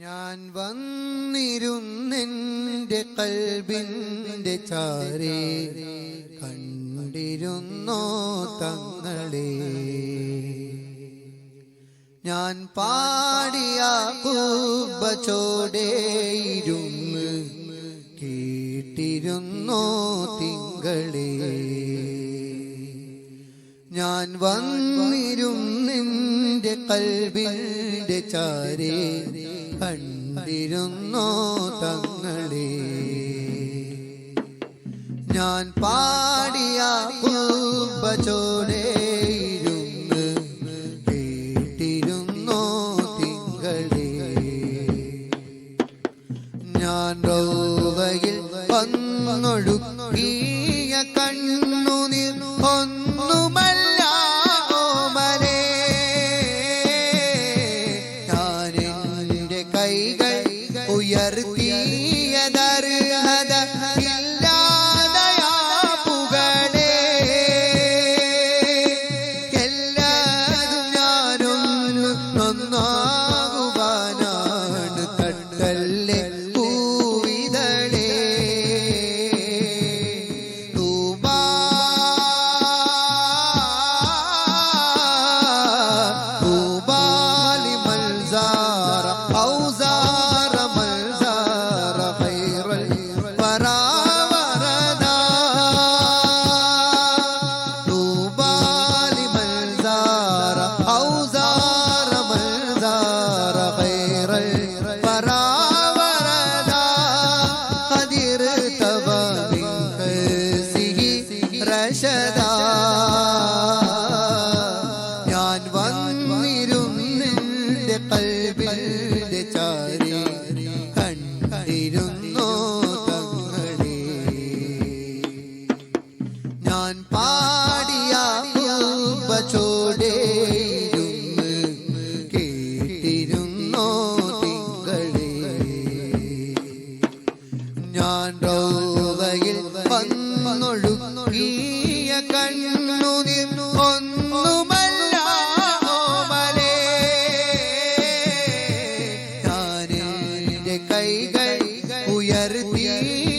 ഞാൻ വന്നിരുന്നെന്റെ കൽബിന്റെ ചാരേ കണ്ടിരുന്നോ തങ്ങളെ? ഞാൻ പാടിയ കൂബച്ചോടേയിരുന്ന് കേട്ടിരുന്നോ തിങ്കളേ? ഞാൻ വന്നിരുന്നെന്റെ കൽവിന്റെ ചാരേ കണ്ടിരുന്നോ തങ്ങളെ? ഞാൻ പാടിയ തിങ്കളെ? ഞാൻ റൗവയിൽ വന്നൊഴുക്കിയ കണ്ണുനീർ قد ارتوى من كأسه رشدا ഞാൻ വന്നിരുന്നെന്റെ കൽബിന്റെ ചാരി കണ്ടിരുന്നോ ഞാൻ റൗവയിൽ വന്നൊഴുക്കിയ കണ്ണുനീർ ഒന്നുമല്ല ഓമലേ. ഞാൻ എന്റെ കൈകൾ ഉയർത്തിയതർഹത